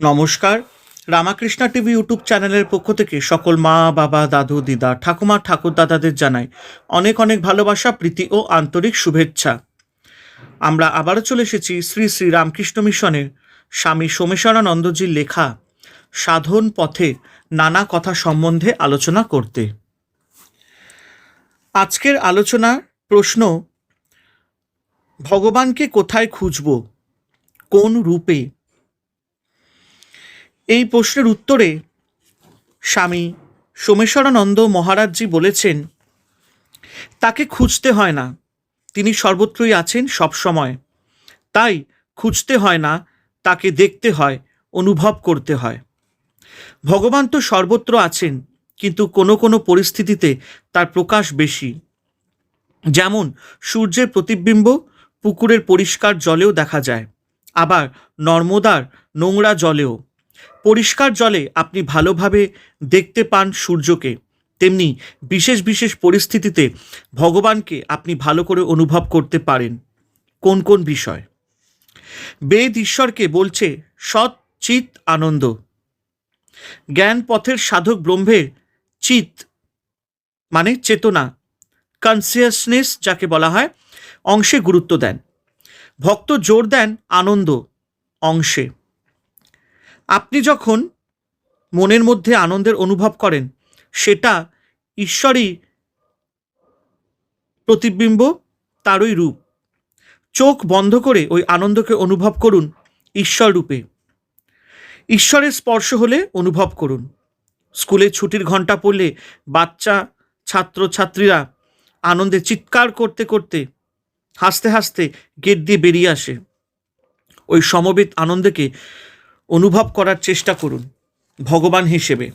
নমস্কার। Ramakrishna TV YouTube চ্যানেলের পক্ষ থেকে সকল মা, বাবা, দাদু, দিদা, ঠাকুমা ঠাকুর দাদাদের জানাই অনেক অনেক ভালোবাসা, প্রীতি ও আন্তরিক শুভেচ্ছা। আমরা আবারও চলে এসেছি শ্রী শ্রী রামকৃষ্ণ মিশনের স্বামী সোমেশ্বরানন্দজির লেখা সাধন পথে নানা কথা সম্বন্ধে আলোচনা করতে। আজকের আলোচনার প্রশ্ন, ভগবানকে কোথায় খুঁজব? কোন রূপে? এই প্রশ্নের উত্তরে স্বামী সোমেশ্বরানন্দ মহারাজজি বলেছেন, তাকে খুঁজতে হয় না। তিনি সর্বত্রই আছেন সব সময় তাই খুঁজতে হয় না, তাকে দেখতে হয়, অনুভব করতে হয়। ভগবান তো সর্বত্র আছেন, কিন্তু কোনো কোনো পরিস্থিতিতে তার প্রকাশ বেশি। যেমন সূর্যের প্রতিবিম্ব পুকুরের পরিষ্কার জলেও দেখা যায়, আবার নর্মদার নোংরা জলেও। পরিষ্কার জলে আপনি ভালোভাবে দেখতে পান সূর্যকে। তেমনি বিশেষ বিশেষ পরিস্থিতিতে ভগবানকে আপনি ভালো করে অনুভব করতে পারেন। কোন কোন বিষয়? বেদ ঈশ্বরকে বলছে, সৎ চিত আনন্দ। জ্ঞান পথের সাধক ব্রহ্মের চিত মানে চেতনা কনসিয়াসনেস যাকে বলা হয়, অংশে গুরুত্ব দেন। ভক্ত জোর দেন আনন্দ অংশে। আপনি যখন মনের মধ্যে আনন্দের অনুভব করেন, সেটা ঈশ্বরই প্রতিবিম্ব তারই রূপ। চোখ বন্ধ করে ওই আনন্দকে অনুভব করুন ঈশ্বর রূপে। ঈশ্বরের স্পর্শ হলে অনুভব করুন। স্কুলে ছুটির ঘণ্টা পড়লে বাচ্চা ছাত্র ছাত্রীরা আনন্দে চিৎকার করতে করতে, হাসতে হাসতে গেট দিয়ে বেরিয়ে আসে। ওই সমবেত আনন্দকে অনুভব করার চেষ্টা করুন, ভগবান হিসেবে।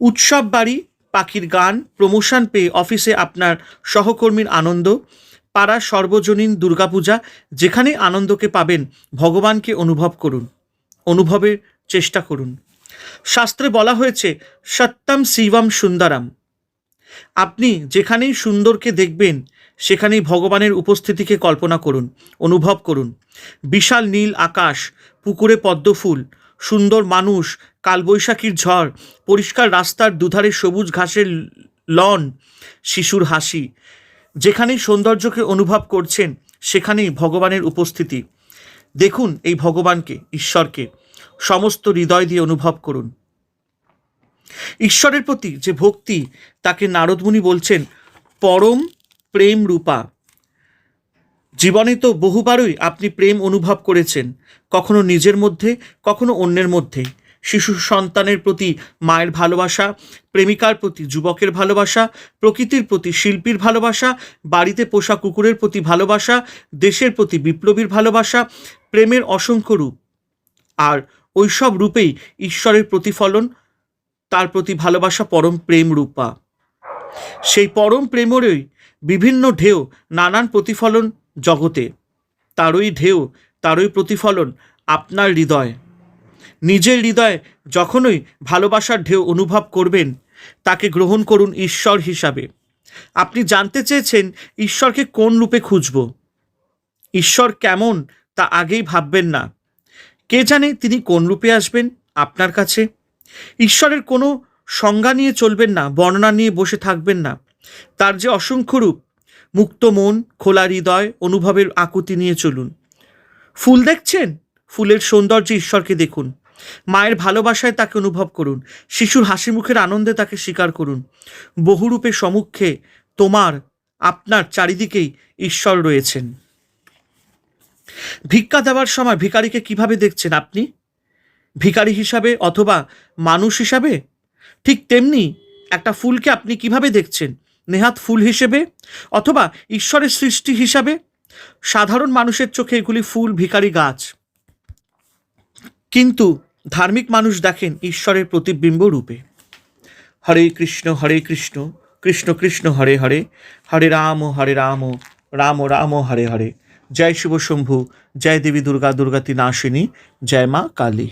উৎসব বাড়ি, পাখির গান, প্রমোশন পেয়ে অফিসে আপনার সহকর্মীর আনন্দ, পাড়া সর্বজনীন দুর্গাপূজা, যেখানে আনন্দকে পাবেন, ভগবানকে অনুভব করুন, অনুভবের চেষ্টা করুন। শাস্ত্রে বলা হয়েছে, সত্যম শিবম সুন্দরম। আপনি যেখানেই সুন্দরকে দেখবেন, সেখানেই ভগবানের উপস্থিতিকে কল্পনা করুন, অনুভব করুন। বিশাল নীল আকাশ পুকুরে পদ্মফুল সুন্দর মানুষ, কালবৈশাখীর ঝড়, পরিষ্কার রাস্তার দুধারে সবুজ ঘাসের লন, শিশুর হাসি। যেখানেই সৌন্দর্যকে অনুভব করছেন, সেখানেই ভগবানের উপস্থিতি। দেখুন এই ভগবানকে, ঈশ্বরকে। সমস্ত হৃদয় দিয়ে অনুভব করুন। ঈশ্বরের প্রতি যে ভক্তি, তাকে নারদমুনি বলছেন, পরম প্রেম রূপা। জীবনে তো বহুবারই আপনি প্রেম অনুভব করেছেন, কখনো নিজের মধ্যে, কখনো অন্যের মধ্যে। শিশু সন্তানের প্রতি মায়ের ভালোবাসা, প্রেমিকার প্রতি যুবকের ভালোবাসা, প্রকৃতির প্রতি শিল্পীর ভালোবাসা, বাড়িতে পোষা কুকুরের প্রতি ভালোবাসা, দেশের প্রতি বিপ্লবীর ভালোবাসা, প্রেমের অসংখ্য রূপ। আর ওইসব রূপেই ঈশ্বরের প্রতিফলন, তার প্রতি ভালোবাসা পরম প্রেম রূপা। সেই পরম প্রেমেরই বিভিন্ন ঢেউ, নানান প্রতিফলন জগতে। তারই ঢেউ, তারই প্রতিফলন আপনার হৃদয়। নিজের হৃদয়ে যখনই ভালোবাসার ঢেউ অনুভব করবেন, তাকে গ্রহণ করুন ঈশ্বর হিসাবে। আপনি জানতে চেয়েছেন ঈশ্বরকে কোন রূপে খুঁজব? ঈশ্বর কেমন তা আগেই ভাববেন না। কে জানে তিনি কোন রূপে আসবেন আপনার কাছে? ঈশ্বরের কোনো সংজ্ঞা নিয়ে চলবেন না, বর্ণনা নিয়ে বসে থাকবেন না। তার যে অসংখ্য রূপ মুক্ত মন, খোলা হৃদয়, অনুভবের আকুতি নিয়ে চলুন। ফুল দেখছেন? ফুলের সৌন্দর্যে ঈশ্বরকে দেখুন। মায়ের ভালোবাসায় তাকে অনুভব করুন। শিশুর হাসি মুখের আনন্দে তাকে স্বীকার করুন। বহুরূপে সমুখে তোমার, আপনার চারিদিকেই ঈশ্বর রয়েছেন। ভিক্ষা দেওয়ার সময় ভিখারিকে কীভাবে দেখছেন আপনি? ভিখারি হিসাবে অথবা মানুষ হিসাবে? ঠিক তেমনি একটা ফুলকে আপনি কীভাবে দেখছেন? নেহাত ফুল হিসেবে অথবা ঈশ্বরের সৃষ্টি হিসাবে? সাধারণ মানুষের চোখে এগুলি ফুল, ভিখারি গাছ। কিন্তু ধার্মিক মানুষ দেখেন ঈশ্বরের প্রতিবিম্ব রূপে। হরে কৃষ্ণ হরে কৃষ্ণ কৃষ্ণ কৃষ্ণ, হরে হরে হরে রাম হরে রাম রাম রাম, হরে হরে। জয় শিব শম্ভু, জয় দেবী দুর্গা দুর্গাতি নাশিনী জয় মা কালী।